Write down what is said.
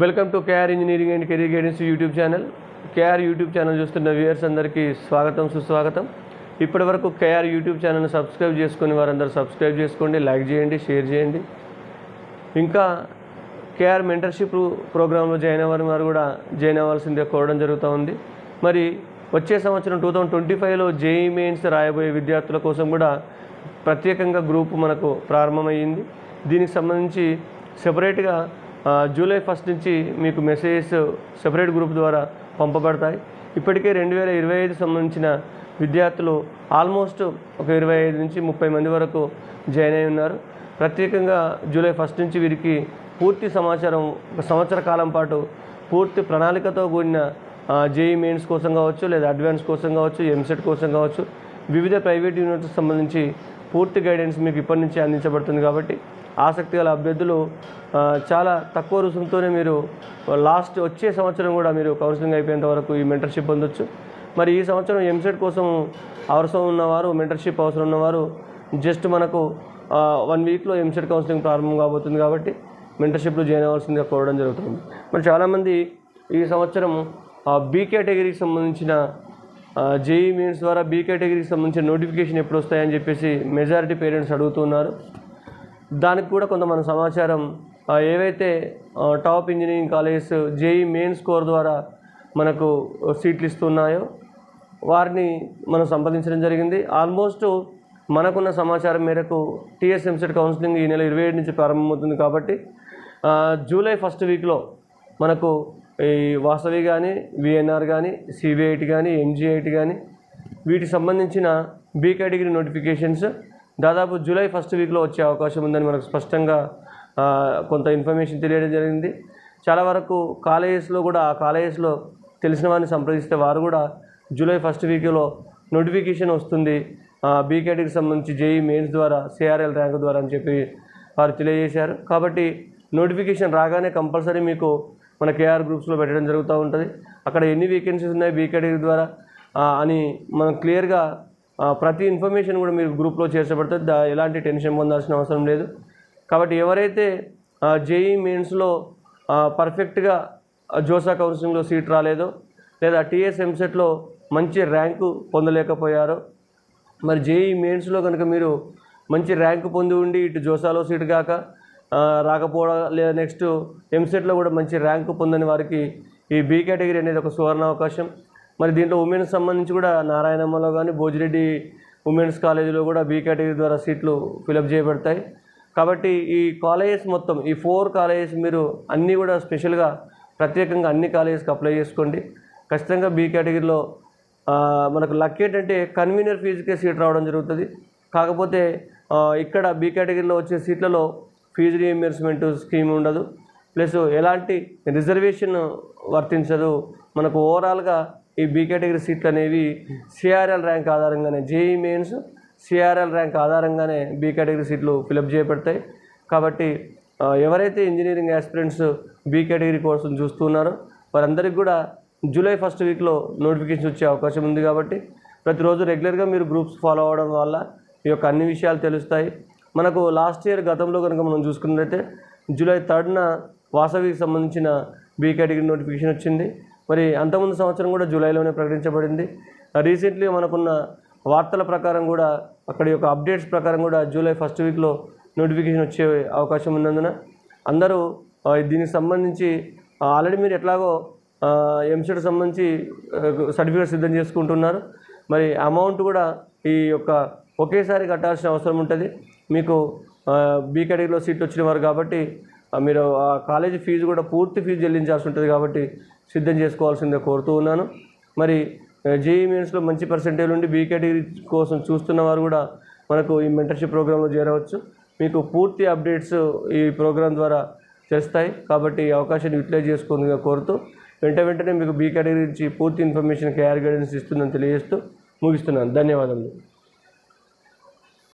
Welcome to K R engineering and career guidance YouTube channel. K R YouTube channel చూస్తున్న viewers అందరికీ స్వాగతం సుస్వాగతం. ఇప్పటి వరకు కేఆర్ యూట్యూబ్ ఛానల్ని సబ్స్క్రైబ్ చేసుకుని వారందరూ సబ్స్క్రైబ్ చేసుకోండి లైక్ చేయండి షేర్ చేయండి. ఇంకా కేఆర్ మెంటర్షిప్ ప్రోగ్రాంలో జాయిన్ అవ్వని వారు కూడా జాయిన్ అవ్వాల్సిందే కోరడం జరుగుతూ ఉంది. మరి వచ్చే సంవత్సరం టూ థౌజండ్ ట్వంటీ ఫైవ్లో జేఈ మెయిన్స్ రాయబోయే విద్యార్థుల కోసం కూడా ప్రత్యేకంగా గ్రూప్ మనకు ప్రారంభమైంది దీనికి సంబంధించి సెపరేట్గా జూలై ఫస్ట్ నుంచి మీకు మెసేజెస్ సెపరేట్ గ్రూప్ ద్వారా పంపబడతాయి. ఇప్పటికే రెండు వేల ఇరవై ఐదు సంబంధించిన విద్యార్థులు ఆల్మోస్ట్ ఒక ఇరవై ఐదు నుంచి ముప్పై మంది వరకు జాయిన్ అయి ఉన్నారు. ప్రత్యేకంగా జూలై ఫస్ట్ నుంచి వీరికి పూర్తి సమాచారం ఒక సంవత్సర కాలం పాటు పూర్తి ప్రణాళికతో కూడిన జేఈ మెయిన్స్ కోసం కావచ్చు లేదా అడ్వాన్స్ కోసం కావచ్చు ఎంసెట్ కోసం కావచ్చు వివిధ ప్రైవేట్ యూనివర్సిటీకి సంబంధించి పూర్తి గైడెన్స్ మీకు ఇప్పటి నుంచి అందించబడుతుంది కాబట్టి ఆసక్తి గల అభ్యర్థులు చాలా తక్కువ రుసుముతోనే మీరు లాస్ట్ వచ్చే సంవత్సరం కూడా మీరు కౌన్సిలింగ్ అయిపోయేంత వరకు ఈ మెంటర్షిప్ పొందొచ్చు. మరి ఈ సంవత్సరం ఎంసెట్ కోసం అవసరం ఉన్నవారు మెంటర్షిప్ అవసరం ఉన్నవారు జస్ట్ మనకు వన్ వీక్లో ఎంసెట్ కౌన్సిలింగ్ ప్రారంభం కాబోతుంది కాబట్టి మెంటర్షిప్లో జాయిన్ అవ్వాల్సిందిగా కోరడం జరుగుతుంది. మరి చాలామంది ఈ సంవత్సరం బీ కేటగిరీకి సంబంధించిన జేఈ మీన్స్ ద్వారా బీ కేటగిరీకి సంబంధించిన నోటిఫికేషన్ ఎప్పుడు వస్తాయని చెప్పేసి మెజారిటీ పేరెంట్స్ అడుగుతున్నారు దానికి కూడా కొంత మన సమాచారం ఏవైతే top engineering colleges JEE main score ద్వారా మనకు సీట్లు ఇస్తున్నాయో వారిని మనం సంప్రదించడం జరిగింది. ఆల్మోస్ట్ మనకున్న సమాచారం మేరకు టీఎస్ ఎంసెట్ కౌన్సిలింగ్ ఈ నెల ఇరవై ఏడు నుంచి ప్రారంభమవుతుంది కాబట్టి జూలై ఫస్ట్ వీక్లో మనకు ఈ వాసవి కానీ విఎన్ఆర్ కానీ సిబిఐటి కానీ ఎంజీఐటి కానీ వీటికి సంబంధించిన బీ నోటిఫికేషన్స్ దాదాపు జూలై ఫస్ట్ వీక్లో వచ్చే అవకాశం ఉందని మనకు స్పష్టంగా కొంత ఇన్ఫర్మేషన్ తెలియడం జరిగింది. చాలా వరకు కాలేజెస్లో కూడా ఆ కాలేజెస్లో తెలిసిన వారిని సంప్రదిస్తే వారు కూడా జూలై ఫస్ట్ వీక్లో నోటిఫికేషన్ వస్తుంది. బీకేటీకి సంబంధించి జేఈ మెయిన్స్ ద్వారా సిఆర్ఎల్ ర్యాంక్ ద్వారా అని చెప్పి వారు తెలియజేశారు. కాబట్టి నోటిఫికేషన్ రాగానే కంపల్సరీ మీకు మన కేఆర్ గ్రూప్స్లో పెట్టడం జరుగుతూ ఉంటుంది. అక్కడ ఎన్ని వేకెన్సీస్ ఉన్నాయి బీకేటీ ద్వారా అని మనం క్లియర్గా ప్రతి ఇన్ఫర్మేషన్ కూడా మీరు గ్రూప్లో చేర్చబడుతుంది దా ఎలాంటి టెన్షన్ పొందాల్సిన అవసరం లేదు. కాబట్టి ఎవరైతే జేఈ మెయిన్స్లో పర్ఫెక్ట్గా జోసా కౌన్సిలింగ్లో సీట్ రాలేదో లేదా టీఎస్ ఎంసెట్లో మంచి ర్యాంకు పొందలేకపోయారో మరి జేఈ మెయిన్స్లో కనుక మీరు మంచి ర్యాంకు పొంది ఉండి ఇటు జోసాలో సీట్ కాక రాకపోవడం లేదా నెక్స్ట్ ఎంసెట్లో కూడా మంచి ర్యాంకు పొందని వారికి ఈ బీ కేటగిరీ అనేది ఒక సువర్ణ అవకాశం మరి దీంట్లో ఉమెన్స్ సంబంధించి కూడా నారాయణమ్మలో కానీ భోజిరెడ్డి ఉమెన్స్ కాలేజీలో కూడా బీ కేటగిరీ ద్వారా సీట్లు ఫిలప్ చేయబడతాయి. కాబట్టి ఈ కాలేజెస్ మొత్తం ఈ ఫోర్ కాలేజెస్ మీరు అన్నీ కూడా స్పెషల్గా ప్రత్యేకంగా అన్ని కాలేజెస్కి అప్లై చేసుకోండి. ఖచ్చితంగా బీ కేటగిరీలో మనకు లక్ ఏంటంటే కన్వీనర్ ఫీజుకే సీట్ రావడం జరుగుతుంది. కాకపోతే ఇక్కడ బీ కేటగిరీలో వచ్చే సీట్లలో ఫీజు రీఎంబర్స్మెంట్ స్కీమ్ ఉండదు. ప్లస్ ఎలాంటి రిజర్వేషన్ వర్తించదు. మనకు ఓవరాల్గా ఈ బి కేటగిరీ సీట్లు అనేవి సిఆర్ఎల్ ర్యాంక్ ఆధారంగానే జేఈ మెయిన్స్ సిఆర్ఎల్ ర్యాంక్ ఆధారంగానే బి కేటగిరీ సీట్లు ఫిలప్ చేయబడతాయి. కాబట్టి ఎవరైతే ఇంజనీరింగ్ ఆస్పిరెంట్స్ బి కేటగిరీ కోసం చూస్తున్నారో వారందరికీ కూడా జూలై ఫస్ట్ వీక్లో నోటిఫికేషన్ వచ్చే అవకాశం ఉంది కాబట్టి ప్రతిరోజు రెగ్యులర్గా మీరు గ్రూప్స్ ఫాలో అవ్వడం వల్ల ఈ యొక్క అన్ని విషయాలు తెలుస్తాయి. మనకు లాస్ట్ ఇయర్ గతంలో కనుక మనం చూసుకున్నట్లయితే జూలై థర్డ్న వాసవికి సంబంధించిన బీ కేటగిరీ నోటిఫికేషన్ వచ్చింది. మరి అంతకుముందు సంవత్సరం కూడా జూలైలోనే ప్రకటించబడింది. రీసెంట్లీ మనకున్న వార్తల ప్రకారం కూడా అక్కడి యొక్క అప్డేట్స్ ప్రకారం కూడా జూలై ఫస్ట్ వీక్లో నోటిఫికేషన్ వచ్చే అవకాశం ఉన్నందున అందరూ దీనికి సంబంధించి ఆల్రెడీ మీరు ఎట్లాగో ఎంసెట్ సంబంధించి సర్టిఫికేట్ సిద్ధం చేసుకుంటున్నారు. మరి అమౌంట్ కూడా ఈ యొక్క ఒకేసారి కట్టాల్సిన అవసరం ఉంటుంది. మీకు బీ కేటగిరీలో సీట్ వచ్చినవారు కాబట్టి మీరు ఆ కాలేజీ ఫీజు కూడా పూర్తి ఫీజు చెల్లించాల్సి ఉంటుంది కాబట్టి సిద్ధం చేసుకోవాల్సిందే కోరుతూ ఉన్నాను. మరి జేఈ మెయిన్స్లో మంచి పర్సెంటేజ్ ఉండి బీ కేటగిరీ కోసం చూస్తున్న వారు కూడా మనకు ఈ మెంటర్షిప్ ప్రోగ్రాంలో చేరవచ్చు. మీకు పూర్తి అప్డేట్స్ ఈ ప్రోగ్రాం ద్వారా చేస్తాయి కాబట్టి ఈ అవకాశాన్ని యూటిలైజ్ చేసుకుందిగా కోరుతూ వెంట వెంటనే మీకు బీ కేటగిరీ నుంచి పూర్తి ఇన్ఫర్మేషన్ కేఆర్ గైడెన్స్ ఇస్తుందని తెలియజేస్తూ ముగిస్తున్నాను. ధన్యవాదములు.